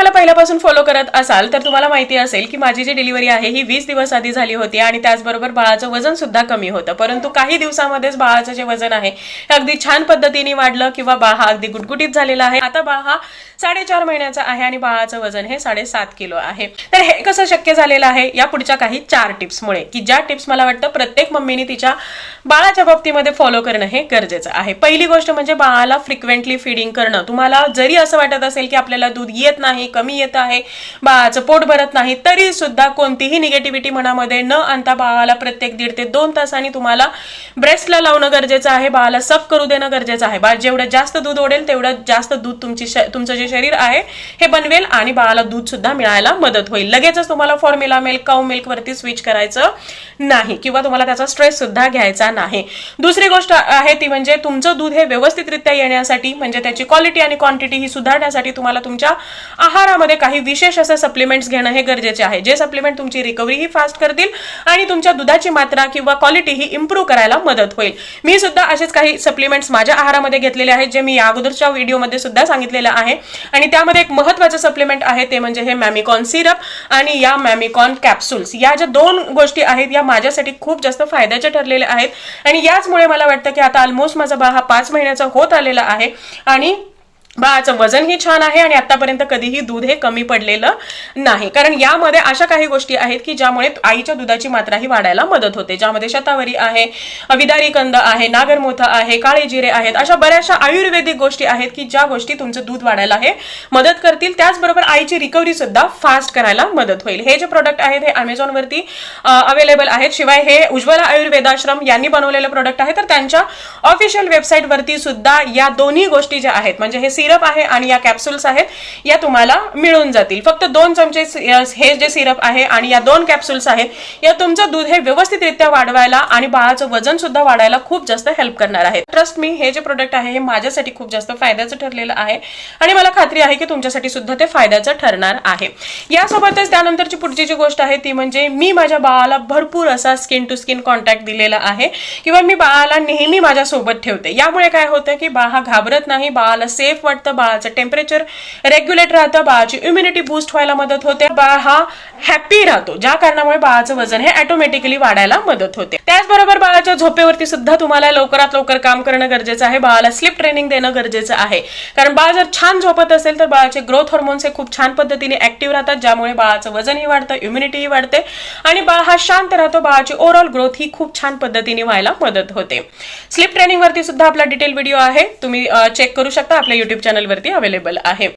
मला पहिल्यापासून फॉलो करत असाल तर तुम्हाला माहिती असेल की माझी जी डिलिव्हरी आहे ही वीस दिवस आधी झाली होती आणि त्याचबरोबर बाळाचं वजन सुद्धा कमी होतं. परंतु काही दिवसामध्येच बाळाचं जे वजन आहे हे अगदी छान पद्धतीने वाढलं किंवा बाळ हा अगदी गुटगुटीत झालेला आहे. आता बाळ हा साडेचार महिन्याचा आहे आणि बाळाचं वजन हे साडेसात किलो आहे. तर हे कसं शक्य झालेलं आहे? या पुढच्या काही चार टिप्समुळे की ज्या टिप्स मला वाटतं प्रत्येक मम्मीने तिच्या बाळाच्या बाबतीमध्ये फॉलो करणं हे गरजेचं आहे. पहिली गोष्ट म्हणजे बाळाला फ्रिक्वेंटली फिडिंग करणं. तुम्हाला जरी असं वाटत असेल की आपल्याला दूध येत नाही कमी येत आहे बाळाचं पोट भरत नाही तरी सुद्धा कोणतीही निगेटिव्हिटी मनामध्ये न आणता बाळाला प्रत्येक दीड ते दोन तासांनी तुम्हाला ब्रेस्टला लावणं गरजेचं आहे बाळाला सप करू देणं गरजेचं आहे. बाळ जेवढं जास्त दूध ओढेल तेवढं जास्त दूध तुमची श- तुमचं जे शरीर आहे हे बनवेल आणि बाळाला दूध सुद्धा मिळायला मदत होईल. लगेचच तुम्हाला फॉर्म्युला मिल्क काऊ मिल्क वरती स्विच करायचं नाही किंवा तुम्हाला त्याचा स्ट्रेस सुद्धा घ्यायचा नाही दुसरी गोष्ट आहे ती म्हणजे तुमचं दूध हे व्यवस्थितरित्या येण्यासाठी म्हणजे त्याची क्वालिटी आणि क्वांटिटी ही सुधारण्यासाठी तुम्हाला तुमच्या आहारामध्ये काही विशेष असे सप्लिमेंट्स घेणं हे गरजेचे आहे. जे सप्लिमेंट तुमची रिकव्हरी ही फास्ट करतील आणि तुमच्या दुधाची मात्रा किंवा क्वालिटी ही इम्प्रूव्ह करायला मदत होईल. मी सुद्धा असेच काही सप्लिमेंट्स माझ्या आहारामध्ये घेतलेले आहेत जे मी या अगोदरच्या व्हिडिओमध्ये सुद्धा सांगितलेलं आहे. आणि त्यामध्ये एक महत्वाचं सप्लिमेंट आहे ते म्हणजे हे मॅमिकॉन सिरप आणि या मॅमिकॉन कॅप्सूल्स या ज्या दोन गोष्टी आहेत या माझ्यासाठी खूप जास्त फायद्याच्या ठरलेल्या आहेत. आणि याचमुळे मला वाटतं की आता ऑलमोस्ट माझा बाळ हा पाच महिन्याचा होत आलेला आहे. आणि बाळाचं वजनही छान आहे आणि आतापर्यंत कधीही दूध हे कमी पडलेलं नाही. कारण यामध्ये अशा काही गोष्टी आहेत की ज्यामुळे आईच्या दुधाची मात्रा ही वाढायला मदत होते. ज्यामध्ये शतावरी आहे विदारी कंद आहे नागरमोथा आहे काळे जिरे आहेत अशा बऱ्याचशा आयुर्वेदिक गोष्टी आहेत की ज्या गोष्टी तुमचं दूध वाढायला हे मदत करतील. त्याचबरोबर आईची रिकव्हरी सुद्धा फास्ट करायला मदत होईल. हे जे प्रोडक्ट आहेत हे अमेझॉनवरती अवेलेबल आहेत. शिवाय हे उज्ज्वला आयुर्वेदाश्रम यांनी बनवलेलं प्रोडक्ट आहे. तर त्यांच्या ऑफिशियल वेबसाईटवरती सुद्धा या दोन्ही गोष्टी ज्या आहेत म्हणजे हे सिरप आहे आणि या कॅप्सूल्स आहेत या तुम्हाला मिळून जातील. फक्त दोन चमचे हे जे सिरप आहे आणि या दोन कॅप्सूल्स आहेत या तुमचं दूध हे व्यवस्थितरित्या वाढवायला आणि बाळाचं वजन सुद्धा वाढायला खूप जास्त हेल्प करणार आहे. ट्रस्ट मी हे जे प्रोडक्ट आहे हे माझ्यासाठी खूप जास्त फायद्याचं ठरलेलं आहे आणि मला खात्री आहे की तुमच्यासाठी सुद्धा ते फायद्याचं ठरणार आहे. यासोबतच त्यानंतरची पुढची जी गोष्ट आहे ती म्हणजे मी माझ्या बाळाला भरपूर असा स्किन टू स्किन कॉन्टॅक्ट दिलेला आहे किंवा मी बाळाला नेहमी माझ्या सोबत ठेवते. यामुळे काय होतं की बाळ हा घाबरत नाही बाळाला सेफ वाटतं बाळाचं. टेम्परेचर रेग्युलेट राहतं बाळाची इम्युनिटी बूस्ट व्हायला मदत होते. बाळ हा हॅपी राहतो ज्या कारणामुळे बाळाचं वजन हे ऑटोमॅटिकली वाढायला मदत होते. त्याचबरोबर बाळाच्या झोपेवरती सुद्धा तुम्हाला लवकरात लवकर काम करणं गरजेचं आहे. बाळाला स्लिप ट्रेनिंग देणं गरजेचं आहे. कारण बाळ जर छान झोपत असेल तर बाळाचे ग्रोथ हॉर्मोन्स हे खूप छान पद्धतीने ऍक्टिव्ह राहतात ज्यामुळे बाळाचं वजनही वाढतं इम्युनिटीही वाढते आणि बाळ हा शांत राहतो. बाळाची ओव्हरऑल ग्रोथ ही खूप छान पद्धतीने व्हायला मदत होते. स्लिप ट्रेनिंग वरती सुद्धा आपला डिटेल व्हिडिओ आहे. तुम्ही चेक करू शकता. आपल्या युट्यूब युट्यूब चॅनलवरती अवेलेबल आहे.